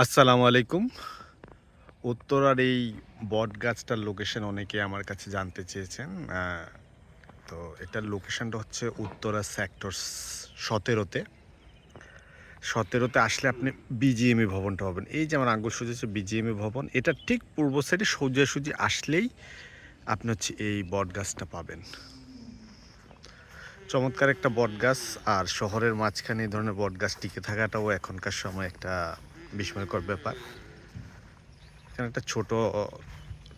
আসসালামু আলাইকুম। উত্তরার এই বট গাছটার লোকেশন অনেকে আমার কাছে জানতে চেয়েছেন তো এটার লোকেশনটা হচ্ছে উত্তরা সেক্টর সতেরোতে। সতেরোতে আসলে আপনি বিজিএমই ভবনটা পাবেন। এই যে আমার আঙ্গুল সোজাচ্ছে বিজিএমই ভবন, এটা ঠিক পূর্ব সাইডে সোজাসুজি আসলেই আপনি হচ্ছে এই বট গাছটা পাবেন। চমৎকার একটা বট গাছ আর শহরের মাঝখানে এই ধরনের বট গাছ টিকে থাকাটাও এখনকার সময় একটা বিস্ময়কর ব্যাপার। এখানে একটা ছোট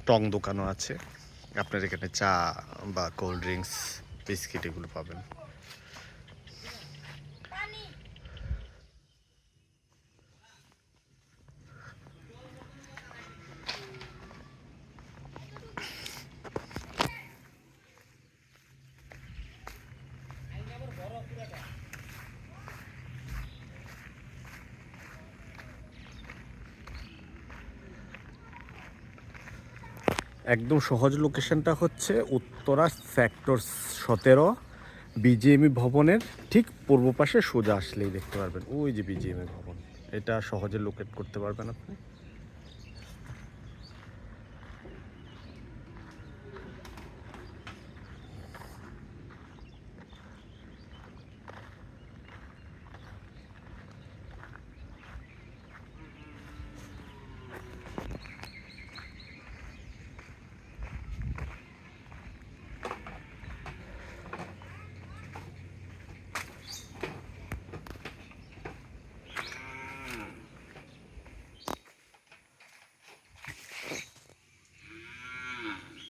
টং দোকানও আছে। আপনার এখানে চা বা কোল্ড ড্রিঙ্কস, বিস্কিট এগুলো পাবেন। একদম সহজ লোকেশনটা হচ্ছে উত্তরা সেক্টর সতেরো বিজিএমই ভবনের ঠিক পূর্ব পাশে সোজা আসলেই দেখতে পারবেন। ওই যে বিজিএমই ভবন। এটা সহজে লোকেট করতে পারবেন আপনি।